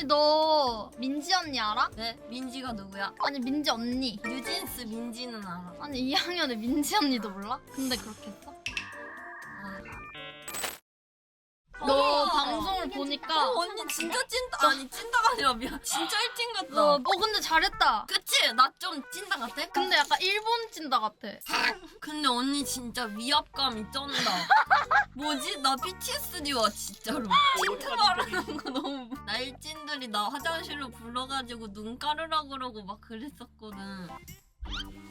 아니 너 민지 언니 알아? 네? 민지가 누구야? 아니 민지 언니. 뉴진스 민지는 알아. 아니 2학년에 민지 언니도 몰라? 근데 그렇게 했어? 방송을 보니까 어, 언니 진짜 찐따 아니 찐따가 아니라 미안 진짜 일진 같다. 너, 어 근데 잘했다. 그치? 나 좀 찐따 같아? 근데 약간 일본 찐다 같아. 근데 언니 진짜 위압감이 쩐다. 뭐지? 나 PTSD 와 진짜로. 찐따 말하는 거 너무. 나 일진들이 나 화장실로 불러가지고 눈 까르라 그러고 막 그랬었거든.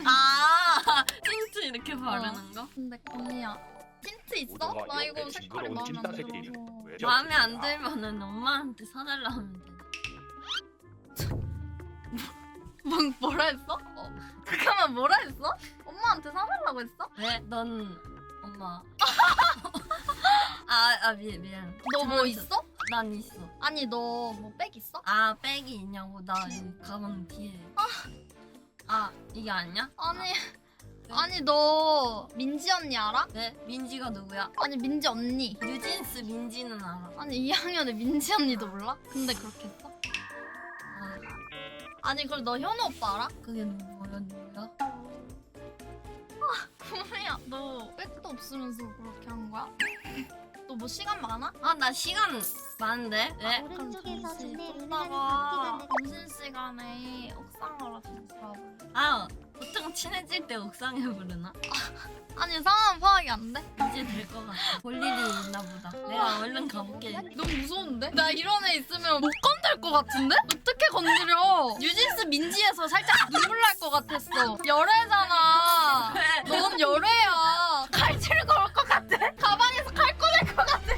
아 틴트 이렇게 바르는 거? 근데 언니야 틴트 있어? 모두가 나 이거 옆에 색깔이 징그러운 마음에 안 찐따. 왜 마음에 안 들면은 엄마한테 사달라 하면 돼. 뭐, 뭐라 했어? 어, 잠깐만 뭐라 했어? 엄마한테 사달라고 했어? 왜? 넌 엄마. 아, 아 미, 미안. 너뭐 장난쳐. 있어? 난 있어. 아니 너 뭐 백 있어? 아 백이 있냐고 나이 가방 뒤에. 아 이게 아니야? 아니 아니 너 민지 언니 알아? 네? 민지가 누구야? 아니 민지 언니. 뉴진스 민지는 알아. 아니 2학년에 민지 언니도 몰라? 근데 그렇게 했어? 아, 아니 그럼 너 현우 오빠 알아? 그게 뭐야 누구야? 구미야 너 백도 없으면서 그렇게 한 거야? 너 뭐 시간 많아? 아 나 시간 많은데? 왜? 오른쪽에서 잠시 눈에 눈을 오빠가 감기 점심 시간에 옥상으로 좀 가볼래? 아 보통 친해질 때 옥상에 부르나? 아니 상황 파악이 안 돼? 이제 될 것 같아. 볼 일이 있나 보다. 내가 얼른 가볼게. 너무 무서운데? 나 이런 애 있으면 못 건들 것 같은데? 어떻게 건드려? 뉴진스 민지에서 살짝 눈물 날 것 같았어. 열애잖아. 왜? 넌 열애야. 칼질을 걸을 것 같아. 가방에서 칼 꺼낼 것 같아.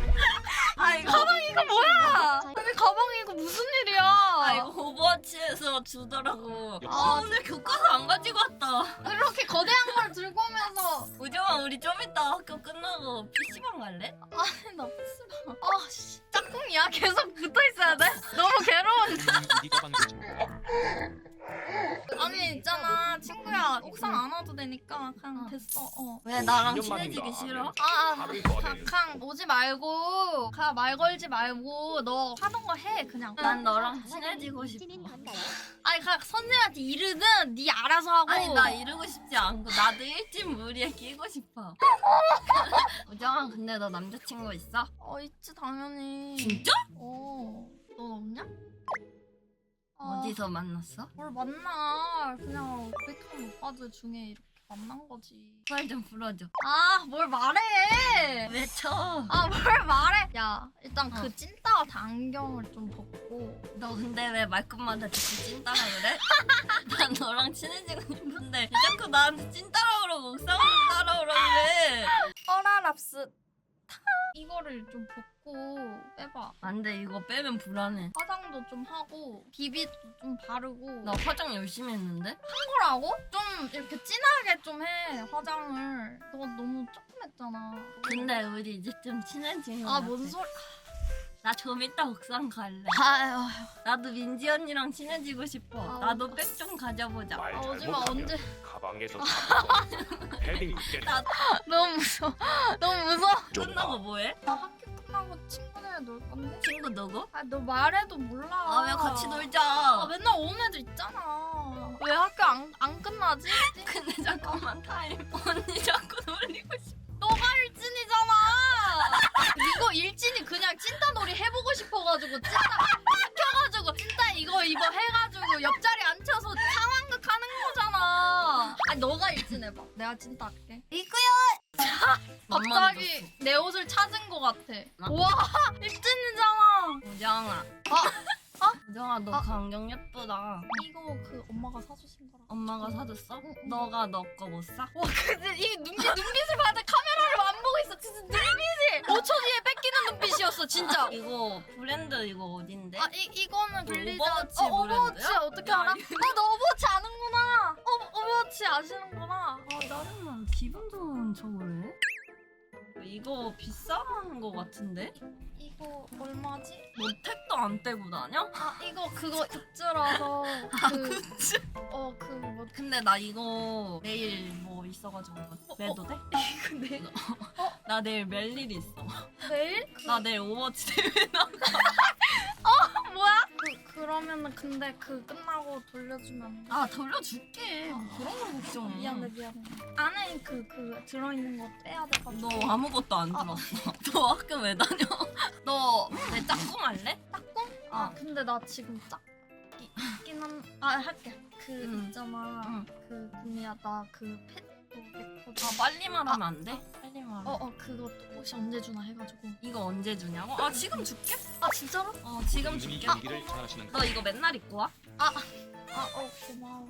아 이거 가방 이거 뭐야? 아니 가방에 이거 무슨 일이야? 아 이거 오버워치에서 주더라고. 아 아, 오늘 교과서 안 가지고 왔다. 그렇게 거대한 걸 들고 오면서 우정아 우리 좀 이따 학교 끝나고 PC방 갈래? 아니 나 싫어. 아씨 짝꿍이야? 계속 붙어 있어야 돼? 너무 괴로운데. 방금 아니 있잖아 친구야 옥상 안 와도 되니까 그냥 어. 됐어. 어. 왜 나랑 친해지기 싫어? 아, 하루 거네. 강 오지 말고 가 말 걸지 말고 너 하던 거 해 그냥. 난 너랑 친해지고 싶어. 아니 가 선생님한테 이르든 네 알아서 하고. 아니 나 이러고 싶지 않고 나도 일진 무리에 끼고 싶어. 우정아 근데 너 남자친구 있어? 어 있지 당연히. 진짜? 어. 넌 없냐? 아, 어디서 만났어? 뭘 만나 그냥 고백하는 오빠들 중에 이렇게 만난 거지. 말좀 풀어줘. 아 뭘 말해? 왜 쳐? 아 뭘 말해? 야 일단 어. 그 찐따가 다 안경을 좀 벗고 너 근데 왜 말끝마다 자꾸 찐따라 그래? 난 너랑 친해지고 싶은데 왜 자꾸 나한테 찐따라 그러고 옥상으로 따라오라 그래? 어라랍스 타 이거를 좀 벗고 빼봐. 안 돼 이거 빼면 불안해. 화장도 좀 하고 비비도 좀 바르고 나 화장 열심히 했는데? 거라고? 좀 이렇게 진하게 좀 해 화장을. 너 너무 조금 했잖아. 근데 우리 이제 좀 친해진 거아 같아. 뭔 소리? 나좀 이따 옥상 갈래. 아유 나도 민지 언니랑 친해지고 싶어. 아, 나도 백 좀 가져보자. 말 아, 오지 마, 잘못하면 언제- 가방에서 헤딩 있겠다. 너무 무서워. 너무 무서워. 끝나고 뭐해? 나 학교 끝나고 친구들이랑 놀 건데. 친구 누구? 아 너 말해도 몰라. 아 왜 같이 아 놀자. 맨날 오는 애들 있잖아. 왜 학교 안, 안 끝나지? 근데 잠깐만 타임. 언니 자꾸 놀리고 싶어. 너가 일진이잖아. 이거 일진이 그냥 찐따 놀이 해보고 싶어가지고 찐따 시켜가지고 찐따 이거 이거 해가지고 옆자리 앉혀서 상황극 하는 거잖아. 아니 너가 일진 해봐. 내가 찐따 할게. 갑자기 내 옷을 찾은 것 같아. 어? 와 일진이잖아. 우정아. 어? 우정아 너 어? 강경 예쁘다. 이거 그 엄마가 사주신 거라. 엄마가 사줬어? 너가 너 거 못 사? 와 근데 이 눈빛 눈빛을 봐도 카메라를 안 보고 있어. 진짜 눈빛이 5초 뒤에 뺏기는 눈빛이었어 진짜. 이거 브랜드 이거 어딘데? 아, 이, 이거는 블리자. 오버워치 어, 오버워치 브랜드야? 어떻게 야, 알아? 아시는구나. 아 나름만 기분 좋은 저거래? 이거 비싼 거 같은데? 이거 얼마지? 너 택도 안 떼고 다녀? 아, 이거 그거 굿즈라서. 아 그, 그치? 어, 그 뭐. 근데 나 이거 내일 뭐 있어가지고 매도 돼? 이거 내 나 내일 멜 일이 있어 내일? 그, 나 내일 오버워치 대회 나 뭐야? 그, 근데 그 끝나고 돌려주면 안 돼? 아 돌려줄게. 뭐 그런 거 걱정해. 미안해 미안해. 안에 그 그 들어있는 거 빼야 돼가지고. 너 아무것도 안 들었어. 너 학교 왜 다녀? 너 내 짝꿍 할래? 짝꿍? 아 어. 근데 나 지금 짝있긴 한. 아 할게. 그 응. 있잖아. 응. 그 금이야 나그 펫도 맥커. 아 빨리 말하면 안 돼? 빨리 말해. 어어 그거 혹시 언제 주나 해가지고. 이거 언제 주냐고? 아 지금 줄게. 아 진짜로? 어 지금 줄게. 잘하시는 너 이거 맨날 입고 와? 아 어 고마워.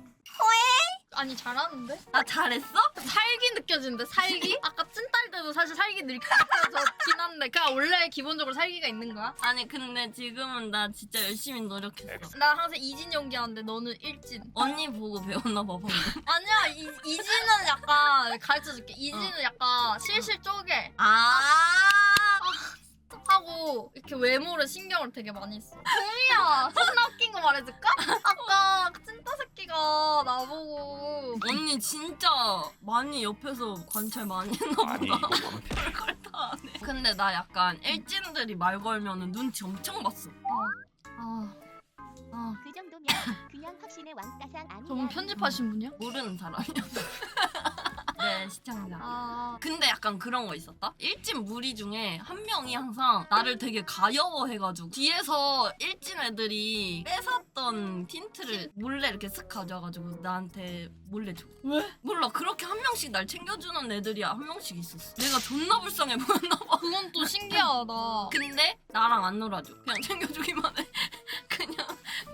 아니 잘하는데? 아 잘했어? 살기 느껴지는데 살기? 아까 찐딸 때도 사실 살기 느껴졌긴 한데 그냥 원래 기본적으로 살기가 있는 거야? 아니 근데 지금은 나 진짜 열심히 노력했어. 나 항상 이진 연기하는데 너는 일진 언니 보고 배웠나 봐 방금. 아니야 이, 이진은 약간 가르쳐줄게 이진은 약간 실실 쪼개 아. 하고 이렇게 외모를 신경을 되게 많이 써 금이야 존나 웃긴 거 말해줄까? 아까 그 찐따 새끼가 나보고 언니 진짜 많이 옆에서 관찰 많이 했나 아니 보다. 이거 별걸 다 안 해. 근데 나 약간 일진들이 말 걸면은 눈치 엄청 봤어. 아, 아 그 정도면 그냥 확신의 왕따상 아니야. 저분 편집하신 분이야? 모르는 사람이었 어. 네 시청자. 아 근데 약간 그런 거 있었다? 일진 무리 중에 한 명이 항상 나를 되게 가여워해가지고 뒤에서 일진 애들이 뺏었던 틴트를 몰래 이렇게 쓱 가져와가지고 나한테 몰래 줘. 왜? 몰라 그렇게 한 명씩 날 챙겨주는 애들이 한 명씩 있었어. 내가 존나 불쌍해 보였나 봐. 그건 또 신기하다 근데 나랑 안 놀아줘. 그냥 챙겨주기만 해.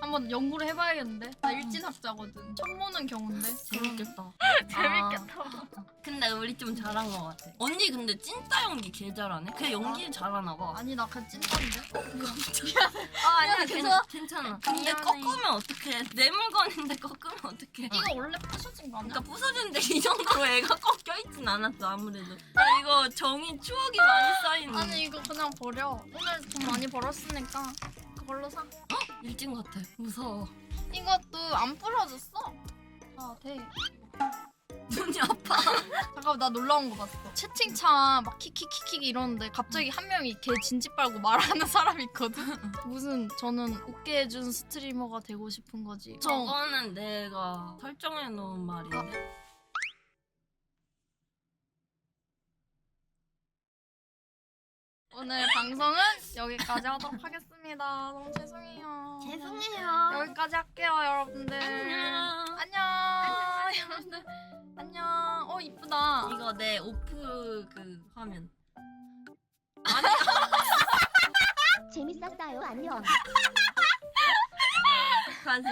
한번 연구를 해봐야겠는데 나 일진학자거든 처음 보는 경우인데 재밌겠다. 재밌겠다 아, 근데 우리 좀 잘한 것 같아. 언니 근데 찐따 연기 개 잘하네. 걔 연기 잘하나 봐. 아니 나 그냥 찐따인데? 아 아니야 괜, 괜찮아. 괜찮아. 근데 미안해. 꺾으면 어떡해. 내 물건인데 꺾으면 어떡해. 이거 원래 부셔진 거 아니야? 그러니까 부서졌는데 이 정도로 애가 꺾여 있진 않았어 아무래도. 나 이거 정이 추억이 많이 쌓이는. 아니 이거 그냥 버려 오늘 돈 많이 벌었으니까 그걸로 사 일진 같아. 무서워. 이것도 안 부러졌어 아 돼 눈이 아파. 잠깐 나 놀라운 거 봤어 채팅창 막 키키키키 이러는데 갑자기 한 명이 걔 진지 빨고 말하는 사람이 있거든 무슨 저는 웃게 해준 스트리머가 되고 싶은 거지 저 저거는 내가 설정해 놓은 말인데. 오늘 방송은 여기까지 하도록 하겠습니다 너무 죄송해요 죄송해요. 여기까지 할게요 여러분들 안녕. 안녕 여러분들 안녕 어 이쁘다 이거 내 오프 그 화면. 재밌었어요. 안녕. 다시.